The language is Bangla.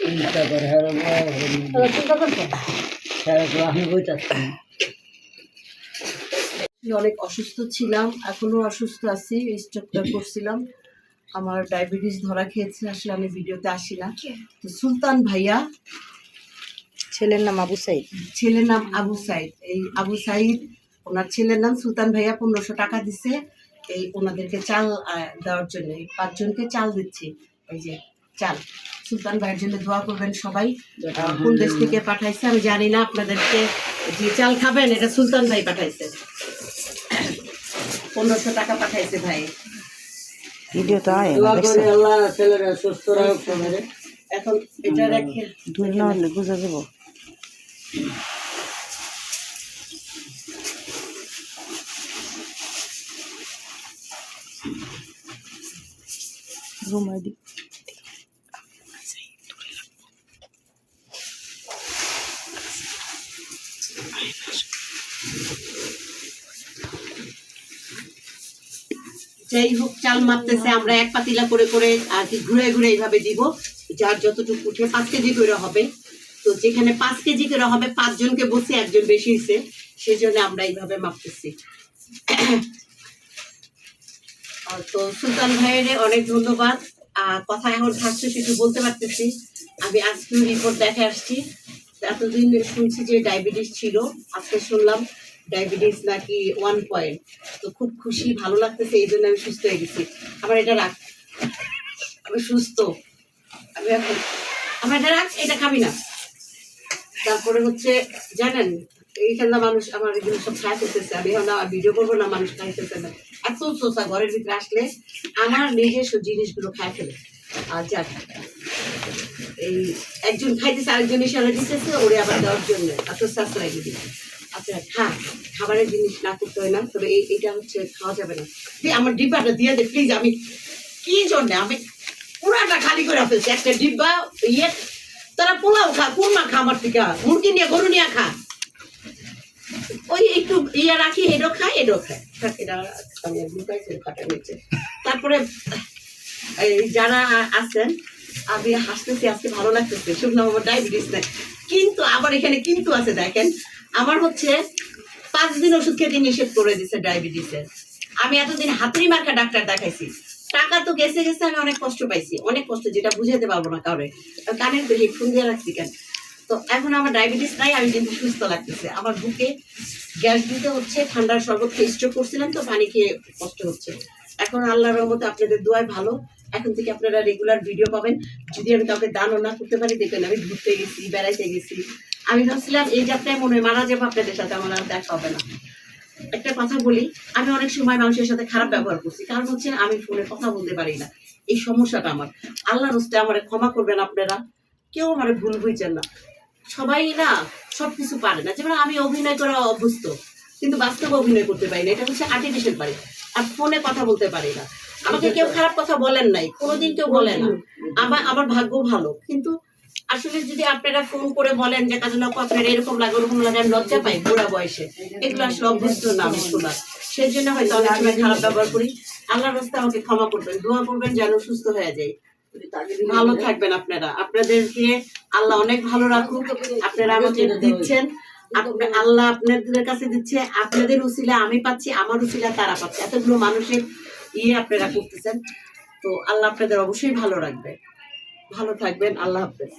চিন্তা করে হ্যাঁ চিন্তা করছ হ্যাঁ আমি বইতাছি অনেক অসুস্থ ছিলাম এখনও অসুস্থ আছি স্ট্রোকটা করছিলাম। আমার ডায়াবেটিস ধরা খেয়েছে আসলে আমি ভিডিওতে আসি না। তো সুলতান ভাইয়া ছেলের নাম আবু সাইদ। ছেলের নাম আবু সাইদ। এই আবু সাইদ ওনার ছেলের নাম সুলতান ভাইয়া পনেরোশো টাকা দিছে। এই ওনাদেরকে চাল দেওয়ার জন্য। পাঁচজনকে চাল দিচ্ছি। এই যে চাল। সুলতান ভাইয়ের জন্য দোয়া করবেন সবাই। কোন দেশ থেকে পাঠাইছে আমি জানি না আপনাদেরকে যে চাল খাবেন এটা সুলতান ভাই পাঠাইছে। পনেরোশো টাকা পাঠাইছে ভাই। ভিডিও তো আয় দোয়া দেখছ। করে আল্লাহ ছেলেরা সুস্থ রাখুক এখন এটা রেখে দূর না হলে বুঝা যাব ঘুমাই দি যাই হোক, চাল মাপতেছে, আমরা এক পাতিলা করে করে আর কি ঘুরে ঘুরে এইভাবে দিব, যার যতটুকু উঠে পাঁচ কেজি করে হবে। তো যেখানে পাঁচ কেজি করে হবে, পাঁচজনকে বসে একজন বেশি হয়েছে সেই জন্য আমরা এইভাবে মাপতেছি। তো সুলতান ভাইয়ের অনেক ধন্যবাদ। আর কথা এখন থাকছে, সেটু বলতে পারতেছি। আমি আজকে রিপোর্ট দেখে আসছি। এতদিন শুনছি যে ডায়াবেটিস ছিল, আজকে শুনলাম ডায়াবেটিস নাকি ওয়ান পয়েন্ট তো খুব খুশি, ভালো লাগতেছে, এই জন্য আমি সুস্থ হয়ে গেছি। আমার এটা রাখ। আমি সুস্থ। আমি এখন আমার এটা রাখ, এটা খাবি না। তারপরে হচ্ছে, জানেন, এইখানে মানুষ আমার এগুলো সব খাই ফেলতেছে। আমি এখন আর ভিডিও করব না, মানুষ খাই ফেলতে না। এত চোষা ঘরের ভিতরে আসলে আমার নিজস্ব জিনিসগুলো খাই ফেলে। আর যাক। এই একজন খাইতেছে আরেকজন ইশারা দিতেছে ওরে আবার দেওয়ার জন্য। এত সাশ্রয় দিদি আচ্ছা। খা খাবারের জিনিস না করতে হয় না তবে এই এটা হচ্ছে খাওয়া যাবে না। আমার ডিব্বাটা দিয়ে দে প্লিজ আমি কি জন্যে আমি পুরাটা খালি করে ফেলছি। একটা ডিব্বা ইয়ে তারা পোলাও খা কুরমা খা আমার থেকে। মুরগি নিয়ে গরু নিয়ে খা। ওই একটু ইয়ে রাখি এডো খাই এডো থাক, এটা আমি লুকাইছি কাটা নিচে তারপরে যারা আছেন আমি হাসতেছি, আজকে ভালো লাগতেছে। ডায়াবেটিস নাই। কিন্তু আবার এখানে কিন্তু আছে, দেখেন। আমার হচ্ছে পাঁচ দিন ওষুধ খেতে নিষেধ করে দিছে ডায়াবেটিসের আমি এতদিন হাতুড়ি মার্কা ডাক্তার দেখাইছি। টাকা তো গেছে গেছে, আমি অনেক কষ্ট পাইছি। অনেক কষ্ট, যেটা বুঝাতে পারব না কাউরে। কানের তো হেডফোন দিয়ে রাখছি কেন? তো এখন আমার ডায়াবেটিস নাই, আমি কিন্তু সুস্থ লাগতেছে। আমার বুকে গ্যাস দিতে হচ্ছে, ঠান্ডার শরবত খেয়ে স্ট্রোক করছিলাম, তো পানি খেয়ে কষ্ট হচ্ছে। এখন আল্লাহর রহমতে আপনাদের দোয়ায় ভালো। এখন থেকে আপনারা রেগুলার ভিডিও পাবেন। যদি আমি কাউকে দানও না করতে পারি, দেখবেন আমি ঘুরতে গেছি, বেড়াইতে গেছি। আমি ভাবছিলাম এই যাত্রায় মনে হয় মারা যাব, আপনাদের সাথে আমার আর দেখা হবে না। একটা কথা বলি, আমি অনেক সময় মানুষের সাথে খারাপ ব্যবহার করছি। কারণ হচ্ছে আমি ফোনে কথা বলতে পারি না। এই সমস্যাটা আমার। আল্লাহ রস্তে আমার ক্ষমা করবেন আপনারা। কেউ আমার ভুল বুঝছেন না। সবাই না সব কিছু পারে না। যেমন আমি অভিনয় করা অভ্যস্ত, কিন্তু বাস্তবে অভিনয় করতে পারি না। এটা হচ্ছে আর্টিফিশিয়াল পারি আর ফোনে কথা বলতে পারি না। আমাকে কেউ খারাপ কথা বলেন নাই, কোনোদিন কেউ বলে না। আমার আমার ভাগ্য ভালো। কিন্তু আসলে যদি আপনারা ফোন করে বলেন যে কাজে লোক আপনার এরকম লাগে, ওরকম লাগে, আমি লজ্জা পাই বুড়া বয়সে। এগুলো আসলে অভ্যস্ত না, আমি শোনার। সেই জন্য হয়তো অনেক সময় খারাপ ব্যবহার করি। আল্লাহর রাস্তা আমাকে ক্ষমা করবেন, দোয়া করবেন যেন সুস্থ হয়ে যায়। ভালো থাকবেন আপনারা। আপনাদেরকে আল্লাহ অনেক ভালো রাখুক। আপনারা আমাকে দিচ্ছেন। আল্লাহ আপনাদের কাছে দিচ্ছে, আপনাদের উসিলা আমি পাচ্ছি, আমার উসিলা তারা পাচ্ছে। এতগুলো মানুষের ইয়ে আপনারা করতেছেন। তো আল্লাহ আপনাদের অবশ্যই ভালো রাখবে। ভালো থাকবেন, আল্লাহ হাফেজ।